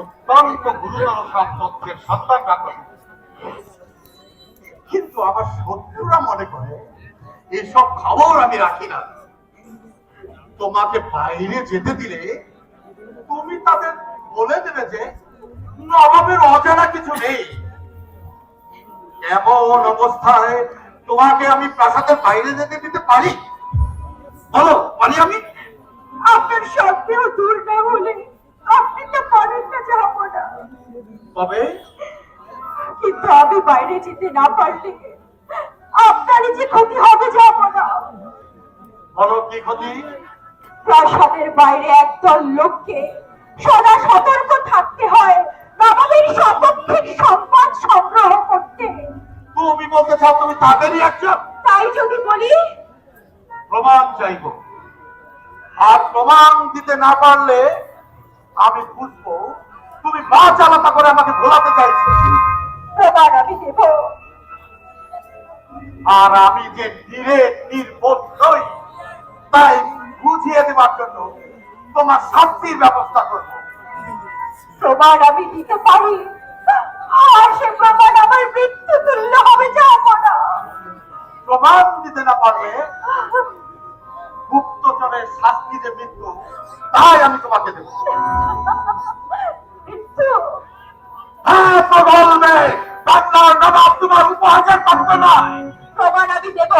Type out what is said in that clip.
অত্যন্ত গুরুতর কিন্তু আমার শত্রুরা মনে করে, এসব খবর আমি রাখি না। তোমাকে বাইরে যেতে দিলে তুমি তাদের বলে দেবে যে নবাবের অজানা কিছু নেই। এমন অবস্থায় তোমাকে আমি প্রাসাদের বাইরে যেতে দিতে পারি? বলো, পারি আমি? তবে কিন্তু আমি বাইরে যেতে না পারলে আপনারই যে ক্ষতি হবে যাব না বলো কি ক্ষতি? প্রাসাদের বাইরে একদল লোককে সদা সতর্ক থাকতে হয় নবাবের সপক্ষে সম্পদ সংগ্রহ করতে। তুমি বলতে চাও তুমি তাদেরই একজন? তাই যদি বলি প্রমাণ চাইব। আর প্রমাণ দিতে না পারলে আমি বুঝব মা চালাতা করে আমাকে ভোলাতে চাইছো প্রমাণ আমি দেব। আর আমি যে নিরে নির্বোধ নই তাই বুঝিয়ে দেওয়ার জন্য তোমার শাস্তির ব্যবস্থা করব। প্রমাণ আমি দিতে পারি আর সে প্রমাণ আমার মৃত্যু তুল্য হবে যাব না। প্রমাণ দিতে না পারলে গুপ্তচরের শাস্তি যে মৃত্যু তাই আমি তোমাকে দেবো। তোমার উপহার পাত্র না প্রমাণ আমি দেব।